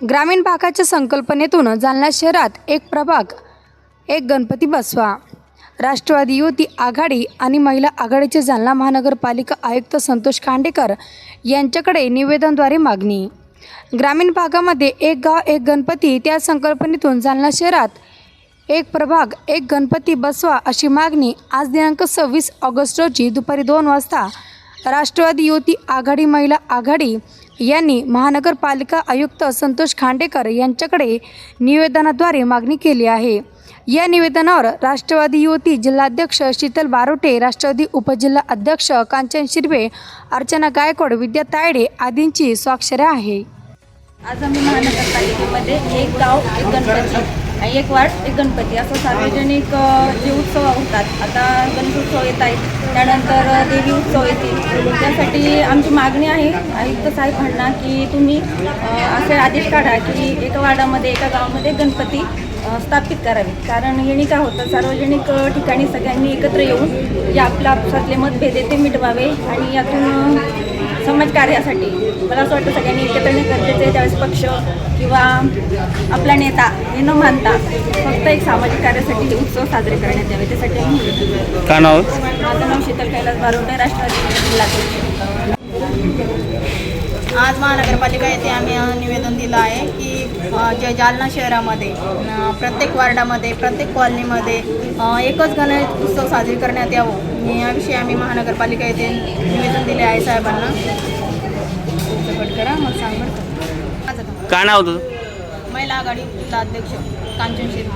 ग्रामीण भागाच्या संकल्पनेतून जालना शहरात एक प्रभाग एक गणपती बसवा. राष्ट्रवादी युवती आघाडी आणि महिला आघाडीचे जालना महानगरपालिका आयुक्त संतोष खांडेकर यांच्याकडे निवेदनद्वारे मागणी. ग्रामीण भागामध्ये एक गाव एक गणपती त्या संकल्पनेतून जालना शहरात एक प्रभाग एक गणपती बसवा अशी मागणी आज दिनांक सव्वीस ऑगस्ट रोजी दुपारी दोन वाजता राष्ट्रवादी युवती आघाडी महिला आघाडी यांनी महानगरपालिका आयुक्त संतोष खांडेकर यांच्याकडे निवेदनाद्वारे मागणी केली आहे. या निवेदनावर राष्ट्रवादी युवती जिल्हाध्यक्ष शीतल बारोटे राष्ट्रवादी उपजिल्हा अध्यक्ष कांचन शिरवे अर्चना गायकवाड विद्या तायडे आदींची स्वाक्षऱ्या आहे. आज आम्ही महानगरपालिकेमध्ये एक गाव एक गणपती एक वार्ड एक गणपती असं सार्वजनिक जे उत्सव होतात गणेश उत्सव येत आहेत. त्यानंतर देवी उत्सव येतील. त्यासाठी आमची मागणी आहे आयुक्त साहेबांना की तुम्ही असे आदेश काढा की एका वार्डामध्ये एका गावामध्ये गणपती स्थापित करावे. कारण याने काय होतं सार्वजनिक ठिकाणी सगळ्यांनी एकत्र येऊन जे आपल्या आपसातले मतभेद आहे ते मिटवावे आणि यातून समाजकार्यासाठी मला असं वाटतं सगळ्यांनी एकत्र येणं गरजेचं आहे. त्यावेळेस पक्ष किंवा आपला नेता हे न मानता फक्त एक सामाजिक कार्यासाठी उत्सव साजरे करण्यात यावे. त्यासाठी आम्ही. माझं नाव शीतल कैलास बारोटे राष्ट्रवादी जिल्हाध्यक्ष आज महानगरपालिका येथे आम्ही निवेदन दिलं आहे की जे जालना शहरामध्ये प्रत्येक वार्डामध्ये प्रत्येक कॉलनीमध्ये एकच गणेश उत्सव साजरी करण्यात यावं. याविषयी आम्ही महानगरपालिका येथे निवेदन दिले आहे साहेबांना. करा मग सांग बरं का. माझं नाव. तुझं महिला आघाडी जिल्हा अध्यक्ष कांचन शिर